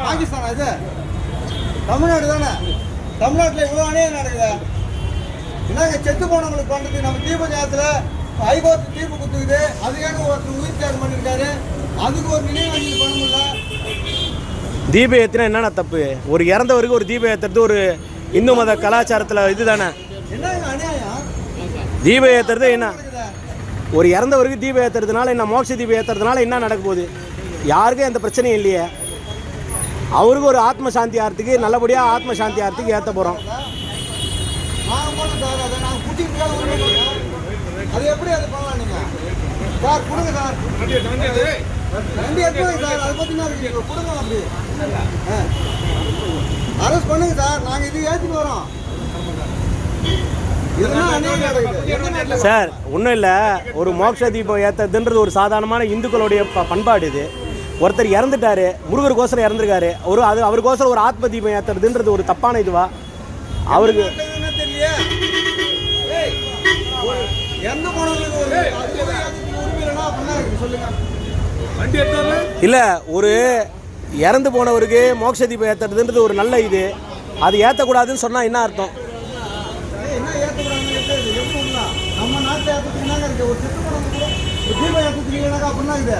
பாகிஸ்தானா இது தமிழ்நாடு தானே தமிழ்நாட்டில் இவ்வளோ அநியாயம் நடக்குது? என்னங்க செத்து போனவங்களுக்கு பண்ணுறது நம்ம தீப நேரத்தில் ஹைகோர்ட் தீர்ப்பு கொடுத்துக்குது. அதுக்கான ஒருத்தர் உயிர் தியாகம் பண்ணியிருக்காரு அதுக்கு ஒரு நினைவஞ்சலி பண்ண முடியல தீபம் ஏற்றினா என்னென்ன தப்பு? ஒரு இறந்தவருக்கு ஒரு தீபம் ஏற்றுறது ஒரு இந்து மத கலாச்சாரத்தில் இதுதானே? என்னங்க அநியாயம்? தீபம் ஏற்றுறது என்ன? ஒரு இறந்தவருக்கு தீபம் ஏற்றுறதுனால என்ன மோட்ச தீபம் ஏற்றுறதுனால என்ன நடக்க போகுது? யாருக்கும் எந்த பிரச்சனையும் இல்லையே. அவருக்கு ஒரு ஆத்ம சாந்தி ஆகிறதுக்கு நல்லபடியாக ஆத்ம சாந்தி ஆகிறதுக்கு ஏற்ற போகிறோம் சார் அது எப்படி அது பண்ணலாம் நீங்கள் சார் கொடுங்க சார் வண்டி எடுத்துங்க சார் அதை பற்றி இருக்கு கொடுங்க அப்படி அரெஸ்ட் பண்ணுங்க சார் நாங்கள் இது ஏற்றிட்டு வரோம் சார் ஒன்றும் இல்லை. ஒரு மோட்ச தீபம் ஏற்றதுன்றது ஒரு சாதாரணமான இந்துக்களுடைய ப பண்பாடு இது. ஒருத்தர் இறந்துட்டாரு முருகருக்கோசரம் இறந்துருக்காரு. ஒரு அது அவருக்கோசரம் ஒரு ஆத்ம தீபம் ஏற்றுறதுன்றது ஒரு தப்பான இதுவா? அவருக்கு இல்லை ஒரு இறந்து போனவருக்கு மோட்ச தீபம் ஏற்றுறதுன்றது ஒரு நல்ல இது. அது ஏற்றக்கூடாதுன்னு சொன்னால் என்ன அர்த்தம்? நம்ம நாட்டில் ஏற்றத்துக்கு என்னங்க இருக்கு. ஒரு செத்து போனவங்க கூட ஒரு தீபம் ஏற்றத்துக்கு என்னங்க அப்படின்னா இது.